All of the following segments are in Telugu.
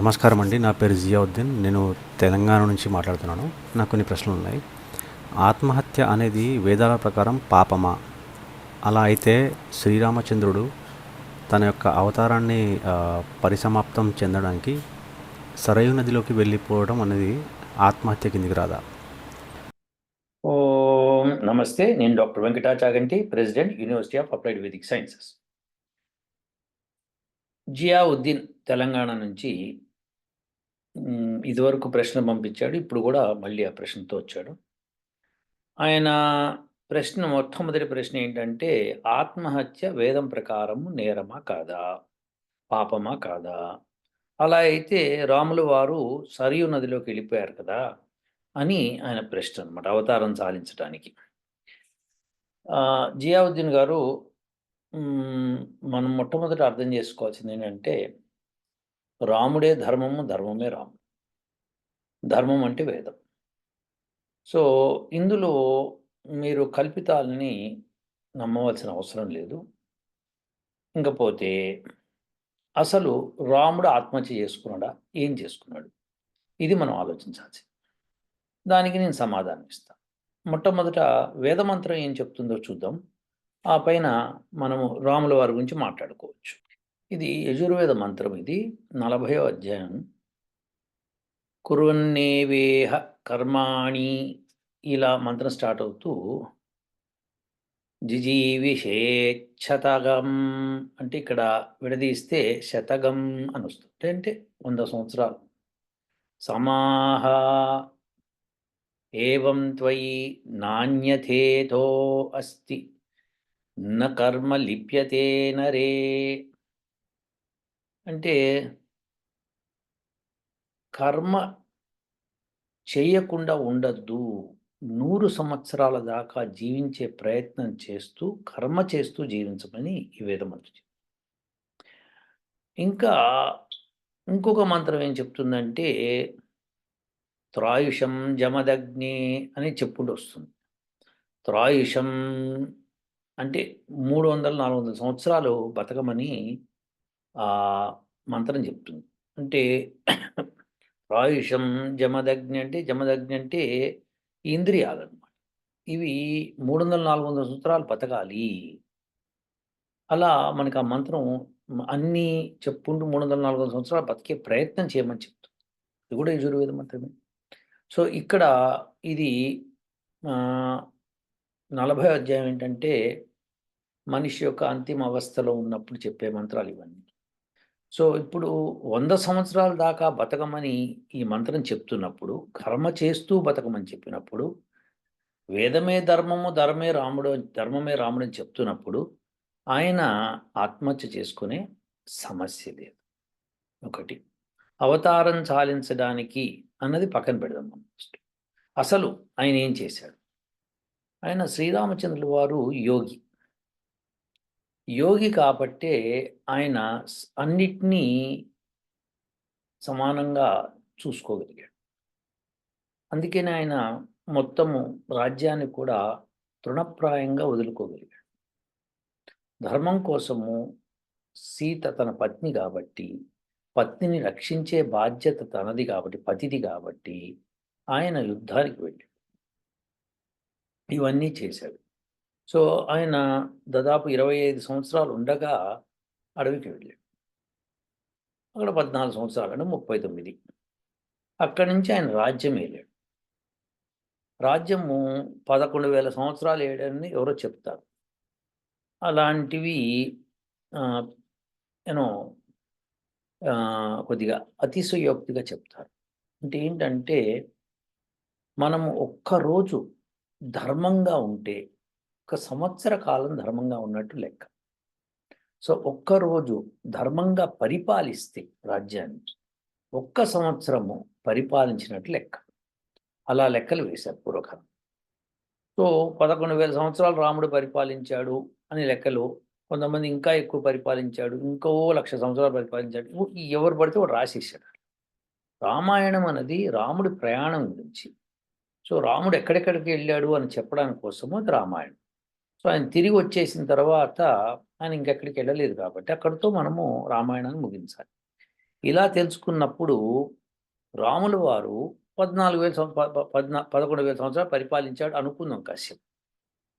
నమస్కారం అండి. నా పేరు జియావుద్దీన్. నేను తెలంగాణ నుంచి మాట్లాడుతున్నాను. నాకు కొన్ని ప్రశ్నలు ఉన్నాయి. ఆత్మహత్య అనేది వేదాల ప్రకారం పాపమా? అలా అయితే శ్రీరామచంద్రుడు తన యొక్క అవతారాన్ని పరిసమాప్తం చెందడానికి సరయు నదిలోకి వెళ్ళిపోవడం అనేది ఆత్మహత్య కిందికి రాదా? ఓం నమస్తే. నేను doctor Venkata Chaganti president university of applied Vedic sciences. Ziauddin Telangana నుంచి ఇదివరకు ప్రశ్న పంపించాడు ఇప్పుడు కూడా మళ్ళీ ఆ ప్రశ్నతో వచ్చాడు. ఆయన ప్రశ్న మొట్టమొదటి ప్రశ్న ఏంటంటే ఆత్మహత్య వేదం ప్రకారము నేరమా కాదా? పాపమా కాదా? అలా అయితే రాములు వారు సరియు నదిలోకి వెళ్ళిపోయారు కదా అని ఆయన ప్రశ్న అనమాట అవతారం సాధించడానికి జియావుద్దీన్ గారు మనం మొట్టమొదట అర్థం చేసుకోవాల్సింది ఏంటంటే రాముడే ధర్మము ధర్మమే రాముడు. ధర్మం అంటే వేదం. సో ఇందులో మీరు కల్పితాలని నమ్మవలసిన అవసరం లేదు. ఇంకపోతే అసలు రాముడు ఆత్మహత్య చేసుకున్నాడా? ఏం చేసుకున్నాడు? ఇది మనం ఆలోచించాల్సి దానికి నేను సమాధానం ఇస్తాను మొట్టమొదట వేదమంత్రం ఏం చెప్తుందో చూద్దాం. ఆ పైన మనము రాముల వారి గురించి మాట్లాడుకోవచ్చు. ఇది యజుర్వేద మంత్రం ఇది. నలభయో అధ్యాయం. కుర్వన్నేవేహ కర్మాణి ఇలా మంత్రం స్టార్ట్ అవుతూ జిజీవిషేచ్చతగం అంటే ఇక్కడ విడదీస్తే శతగం అని వస్తుంది. అంటే వంద సంవత్సరాలు. సమాహ ఏం త్వయి నాణ్యథేతో అస్తి న కర్మ లిప్యతే నరే అంటే కర్మ చేయకుండా ఉండద్దు. నూరు సంవత్సరాల దాకా జీవించే ప్రయత్నం చేస్తూ కర్మ చేస్తూ జీవించమని ఈ వేదమంత్రి ఇంకా ఇంకొక మంత్రం ఏం చెప్తుందంటే త్రాయుషం జమదగ్ని అని చెప్పుడు వస్తుంది. త్రాయుషం అంటే మూడు వందల నాలుగు వందల సంవత్సరాలు బతకమని మంత్రం చెప్తుంది. అంటే ప్రాయుషం జమదగ్ని అంటే జమదగ్ని అంటే ఇంద్రియాలు అన్నమాట ఇవి మూడు వందల నాలుగు వందల సంవత్సరాలు బతకాలి. అలా మనకు ఆ మంత్రం అన్నీ చెప్పుకుంటూ మూడు వందల నాలుగు వందల సంవత్సరాలు బతికే ప్రయత్నం చేయమని చెప్తుంది. ఇది కూడా యజుర్వేద మంత్రమే. సో ఇక్కడ ఇది నలభై అధ్యాయం ఏంటంటే మనిషి యొక్క అంతిమ అవస్థలో ఉన్నప్పుడు చెప్పే మంత్రాలు ఇవన్నీ. సో ఇప్పుడు వంద సంవత్సరాల దాకా బతకమని ఈ మంత్రం చెప్తున్నప్పుడు కర్మ చేస్తూ బతకమని చెప్పినప్పుడు వేదమే ధర్మము ధర్మే రాముడు ధర్మమే రాముడు అని చెప్తున్నప్పుడు ఆయన ఆత్మహత్య చేసుకునే సమస్య లేదు. ఒకటి. అవతారం చాలించడానికి అన్నది పక్కన పెడదాం మనం ఫస్ట్ అసలు ఆయన ఏం చేశాడు? ఆయన శ్రీరామచంద్రుల వారు యోగి. యోగి కాబట్టే ఆయన అన్నిటినీ సమానంగా చూసుకోగలిగాడు. అందుకని ఆయన మొత్తము రాజ్యాన్ని కూడా తృణప్రాయంగా వదులుకోగలిగాడు. ధర్మం కోసము సీత తన పత్ని కాబట్టి పత్నిని రక్షించే బాధ్యత తనది కాబట్టి పతిది కాబట్టి ఆయన యుద్ధానికి వెళ్ళాడు. ఇవన్నీ చేశాడు. సో ఆయన దాదాపు ఇరవై ఐదు సంవత్సరాలు ఉండగా అడవికి వెళ్ళాడు. అక్కడ పద్నాలుగు సంవత్సరాలు అంటే ముప్పై తొమ్మిది. అక్కడి నుంచి ఆయన రాజ్యం వెళ్ళాడు రాజ్యము పదకొండు వేల సంవత్సరాలు వేయడని ఎవరో చెప్తారు. అలాంటివి యూనో కొద్దిగా అతిశయోక్తిగా చెప్తారు. అంటే ఏంటంటే మనము ఒక్కరోజు ధర్మంగా ఉంటే ఒక సంవత్సర కాలం ధర్మంగా ఉన్నట్టు లెక్క. సో ఒక్కరోజు ధర్మంగా పరిపాలిస్తే రాజ్యాన్ని ఒక్క సంవత్సరము పరిపాలించినట్టు లెక్క. అలా లెక్కలు వేశారు పూర్వకాలం. సో పదకొండు వేల సంవత్సరాలు రాముడు పరిపాలించాడు అని లెక్కలు కొంతమంది ఇంకా ఎక్కువ పరిపాలించాడు ఇంకో లక్ష సంవత్సరాలు పరిపాలించాడు ఎవరు పడితే వాడు రాసేసాడు రామాయణం అనేది రాముడి ప్రయాణం గురించి. సో రాముడు ఎక్కడెక్కడికి వెళ్ళాడు అని చెప్పడానికి కోసము అది రామాయణం. సో ఆయన తిరిగి వచ్చేసిన తర్వాత ఆయన ఇంకెక్కడికి వెళ్ళలేదు కాబట్టి అక్కడితో మనము రామాయణాన్ని ముగించాలి. ఇలా తెలుసుకున్నప్పుడు రాముల వారు పద్నాలుగు వేల పద్నా పదకొండు వేల సంవత్సరాలు పరిపాలించాడు అనుకుందాం కాసేపు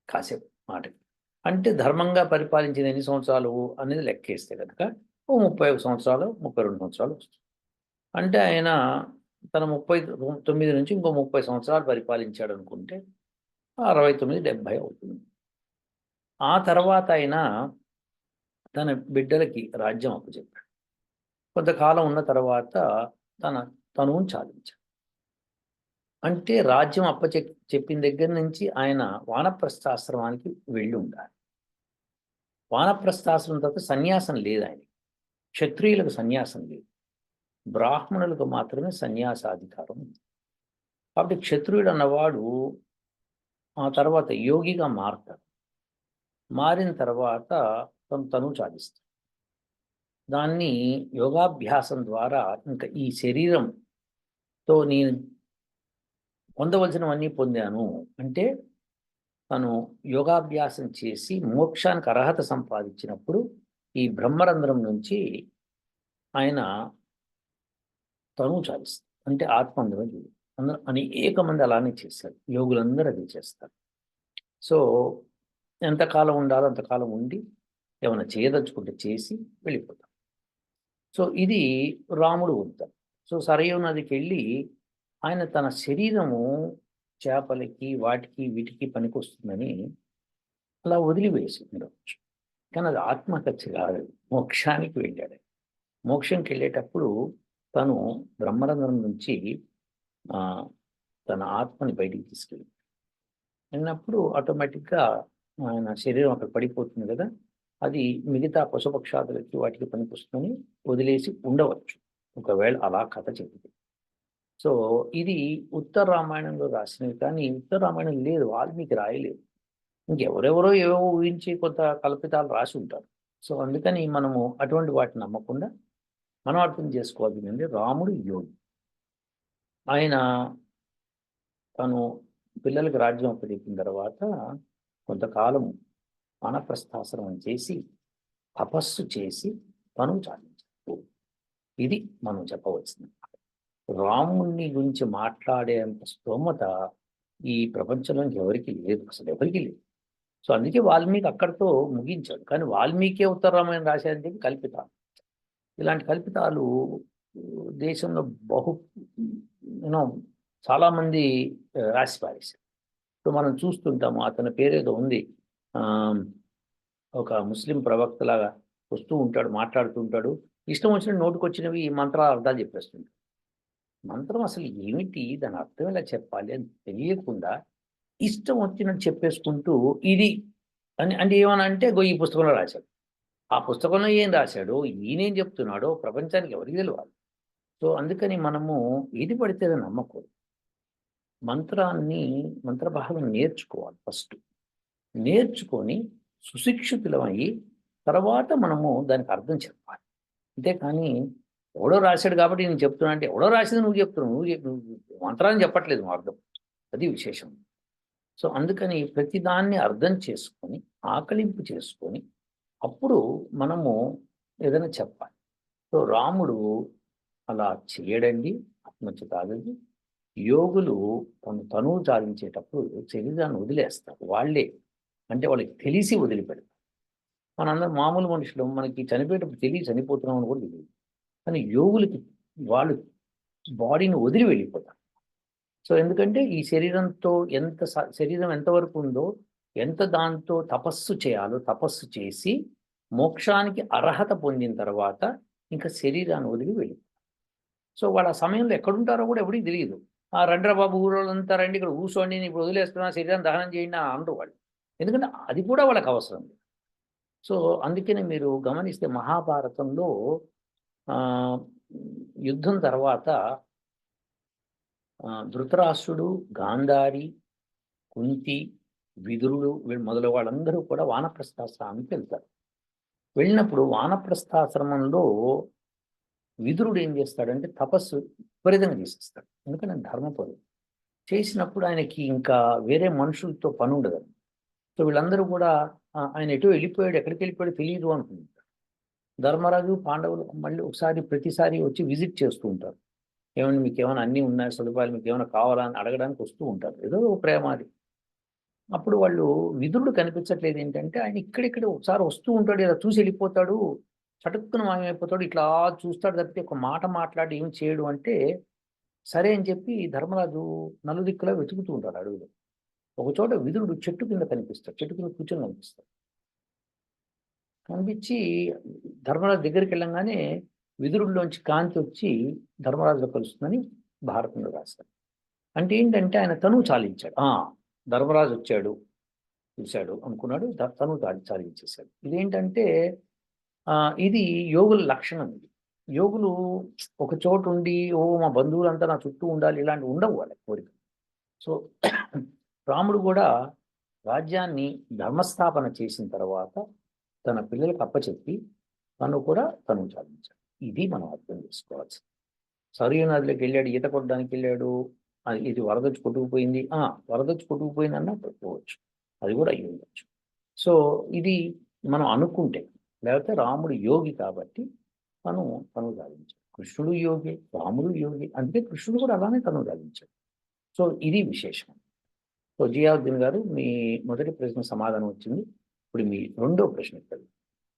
కాసేపు మాటకి. అంటే ధర్మంగా పరిపాలించిన ఎన్ని సంవత్సరాలు అనేది లెక్కేస్తే కనుక ఓ ముప్పై ఒక సంవత్సరాలు ముప్పై రెండు సంవత్సరాలు వస్తుంది. అంటే ఆయన తన ముప్పై తొమ్మిది నుంచి ఇంకో ముప్పై సంవత్సరాలు పరిపాలించాడు అనుకుంటే అరవై తొమ్మిది డెబ్భై అవుతుంది. ఆ తర్వాత ఆయన తన బిడ్డలకి రాజ్యం అప్పచెప్పాడు. కొంతకాలం ఉన్న తర్వాత తన తనువును చాలించాడు. అంటే రాజ్యం అప్పచె చెప్పిన దగ్గర నుంచి ఆయన వానప్రస్థాశ్రమానికి వెళ్ళి ఉండాలి వానప్రస్థాశ్రమం తర్వాత సన్యాసం లేదు ఆయన క్షత్రియులకు సన్యాసం లేదు. బ్రాహ్మణులకు మాత్రమే సన్యాసాధికారం ఉంది. కాబట్టి క్షత్రియుడు అన్నవాడు ఆ తర్వాత యోగిగా మారుతాడు. మారిన తర్వాత తను తను చాలిస్తాడు. దాన్ని యోగాభ్యాసం ద్వారా ఇంకా ఈ శరీరంతో నేను పొందవలసినవన్నీ పొందాను అంటే తను యోగాభ్యాసం చేసి మోక్షానికి అర్హత సంపాదించినప్పుడు ఈ బ్రహ్మరంధ్రం నుంచి ఆయన తను చాలిస్తారు అంటే ఆత్మందరం చూడు అందరూ అనేక మంది అలానే చేస్తారు. యోగులందరూ అది చేస్తారు. సో ఎంతకాలం ఉండాలో అంతకాలం ఉండి ఏమైనా చేయదలుచుకుంటే చేసి వెళ్ళిపోతాం. సో ఇది రాముడు వృత్తం. సో సరయూ నదికి వెళ్ళి ఆయన తన శరీరము చేపలకి వాటికి వీటికి పనికొస్తుందని అలా వదిలివేసింది కానీ అది ఆత్మహత్య కాదు. మోక్షానికి వెళ్ళాడు. మోక్షంకి వెళ్ళేటప్పుడు తను బ్రహ్మరంధ్రం నుంచి తన ఆత్మని బయటికి తీసుకెళ్ళి వెళ్ళినప్పుడు ఆటోమేటిక్గా ఆయన శరీరం అక్కడ పడిపోతుంది కదా అది మిగతా పశుపక్షాదులకి వాటికి పనికొస్తుందని వదిలేసి ఉండవచ్చు. ఒకవేళ అలా కథ చెప్పింది సో ఇది ఉత్తర రామాయణంలో రాసినవి కానీ ఉత్తర రామాయణం లేదు వాల్మీకి రాయలేదు. ఇంకెవరెవరో ఏవో ఊహించి కొంత కల్పితాలు రాసి ఉంటారు. సో అందుకని మనము అటువంటి వాటిని నమ్మకుండా మనం అర్థం చేసుకోవాలి. ఏంటంటే రాముడు యోగి. ఆయన తను పిల్లలకు రాజ్యం అప్పచెప్పిన తర్వాత కొంతకాలం వనప్రస్థాశ్రమం చేసి తపస్సు చేసి మనం చాలించాడు ఇది మనం చెప్పవలసిన రాముణ్ణి గురించి మాట్లాడేంత స్తోమత ఈ ప్రపంచంలో ఎవరికి లేదు అసలు ఎవరికి లేదు. సో అందుకే వాల్మీకి అక్కడితో ముగించాడు. కానీ వాల్మీకి ఉత్తర రామాయణం రాశారని చెప్పి కల్పితాలు. ఇలాంటి కల్పితాలు దేశంలో బహు యూనో చాలామంది రాసి పారేశారు. ఇప్పుడు మనం చూస్తుంటాము అతని పేరేదో ఉంది. ఆ, ఒక ముస్లిం ప్రవక్తలాగా వస్తూ ఉంటాడు మాట్లాడుతూ ఉంటాడు. ఇష్టం వచ్చిన నోటికి వచ్చినవి ఈ మంత్రాల అర్థాలు చెప్పేస్తుంటాడు. మంత్రం అసలు ఏమిటి? దాని అర్థం ఎలా చెప్పాలి అని తెలియకుండా ఇష్టం వచ్చినట్టు చెప్పేసుకుంటూ ఇది అని అంటే ఏమని అంటే గో ఈ పుస్తకంలో రాశాడు. ఆ పుస్తకంలో ఏం రాశాడో? ఈయనేం చెప్తున్నాడో ప్రపంచానికి ఎవరికి తెలియాలి సో అందుకని మనము ఏది పడితే నమ్మకూడదు. మంత్రాన్ని మంత్రభాగం నేర్చుకోవాలి ఫస్ట్. నేర్చుకొని సుశిక్షితులమయ్యి తర్వాత మనము దానికి అర్థం చెప్పాలి. అంతేకాని ఎవడో రాశాడు కాబట్టి నేను చెప్తున్నా అంటే ఎవడో రాసింది నువ్వు చెప్తున్నావు నువ్వు నువ్వు మంత్రాన్ని చెప్పట్లేదు నువ్వు అర్థం. అది విశేషం. సో అందుకని ప్రతిదాన్ని అర్థం చేసుకొని ఆకలింపు చేసుకొని అప్పుడు మనము ఏదైనా చెప్పాలి. సో రాముడు అలా చేయడండి ఆత్మహత్య కాదండి యోగులు తను తనువు చాలించేటప్పుడు శరీరాన్ని వదిలేస్తారు. వాళ్ళే. అంటే వాళ్ళకి తెలిసి వదిలిపెడతారు. మనందరం మామూలు మనుషులు. మనకి చనిపోయేటప్పుడు తెలియ చనిపోతున్నాం అని కూడా తెలియదు. కానీ యోగులకి వాళ్ళు బాడీని వదిలి వెళ్ళిపోతారు. సో ఎందుకంటే ఈ శరీరంతో ఎంత శరీరం ఎంతవరకు ఉందో ఎంత దాంతో తపస్సు చేయాలో తపస్సు చేసి మోక్షానికి అర్హత పొందిన తర్వాత ఇంకా శరీరాన్ని వదిలి వెళ్ళిపోతారు. సో వాళ్ళ ఆ సమయంలో ఎక్కడుంటారో కూడా ఎవరికి తెలియదు. రండ్రా బాబు ఊరోళ్ళంతా రండి ఇక్కడ కూర్చోండి నేను ఇప్పుడు వదిలేస్తున్నా శరీరం దహనం చేయండి అనరు వాళ్ళు. ఎందుకంటే అది కూడా వాళ్ళకి అవసరం లేదు. సో అందుకనే మీరు గమనిస్తే మహాభారతంలో ఆ, యుద్ధం తర్వాత ఆ, ధృతరాష్ట్రుడు గాంధారి కుంతి విదురుడు వీళ్ళు మొదలు వాళ్ళందరూ కూడా వానప్రస్థాశ్రమానికి వెళ్తారు. వెళ్ళినప్పుడు వానప్రస్థాశ్రమంలో విదురుడు ఏం చేస్తాడంటే తపస్సు విపరీతంగా చేసేస్తాడు. ఎందుకంటే ధర్మపరుడు చేసినప్పుడు ఆయనకి ఇంకా వేరే మనుషులతో పని ఉండదు. సో వీళ్ళందరూ కూడా ఆయన ఎటు వెళ్ళిపోయాడు ఎక్కడికి వెళ్ళిపోయాడు తెలియదు అనుకుంటారు. ధర్మరాజు పాండవులు మళ్ళీ ఒకసారి ప్రతిసారి వచ్చి విజిట్ చేస్తూ ఉంటారు. ఏమైనా మీకు ఏమైనా అన్నీ ఉన్నాయి సదుపాయాలు మీకు ఏమైనా కావాలా అని అడగడానికి వస్తూ ఉంటారు. ఏదో ఒక ప్రేమ అది. అప్పుడు వాళ్ళు విదురుడు కనిపించట్లేదు ఏంటంటే ఆయన ఇక్కడిక్కడ ఒకసారి వస్తూ ఉంటాడు ఇలా చూసి వెళ్ళిపోతాడు. చటుక్కున మాయమైపోతాడు. ఇట్లా చూస్తాడు తప్పితే ఒక మాట మాట్లాడి ఏం చేయడు అంటే సరే అని చెప్పి ధర్మరాజు నలుదిక్కులా వెతుకుతూ ఉంటాడు అడవిలో. ఒక చోట విదురుడు చెట్టు కింద కనిపిస్తాడు. చెట్టు కింద కూర్చొని కనిపిస్తాడు. కనిపించి ధర్మరాజు దగ్గరికి వెళ్ళంగానే విదురుడిలోంచి కాంతి వచ్చి ధర్మరాజులో కలుస్తుందని భారతంలో రాశారు. అంటే ఏంటంటే ఆయన తను చాలించాడు. ఆ ధర్మరాజు వచ్చాడు చూశాడు అనుకున్నాడు తను చాలించేశాడు. ఇదేంటంటే ఇది యోగుల లక్షణం ఇది. యోగులు ఒక చోటు ఉండి ఓ మా బంధువులంతా నా చుట్టూ ఉండాలి ఇలాంటివి ఉండవు వాళ్ళ కోరిక సో రాముడు కూడా రాజ్యాన్ని ధర్మస్థాపన చేసిన తర్వాత తన పిల్లలకు అప్పచెప్పి తను కూడా తను చాలించాడు ఇది మనం అర్థం చేసుకోవచ్చు సరియు నదిలోకి వెళ్ళాడు ఈత కొట్టడానికి వెళ్ళాడు అది ఇది వరదొచ్చి కొట్టుకుపోయింది. ఆ వరదొచ్చి కొట్టుకుపోయిందన్నా పెట్టుకోవచ్చు అది కూడా అయ్యి ఉండొచ్చు సో ఇది మనం అనుకుంటే లేకపోతే రాముడు యోగి కాబట్టి తను తను సాధించాడు కృష్ణుడు యోగి రాముడు యోగి అందుకే కృష్ణుడు కూడా అలానే తను సాధించాడు సో ఇది విశేషం. సో జియావుద్దీన్ గారు మీ మొదటి ప్రశ్న సమాధానం వచ్చింది. ఇప్పుడు మీ రెండో ప్రశ్న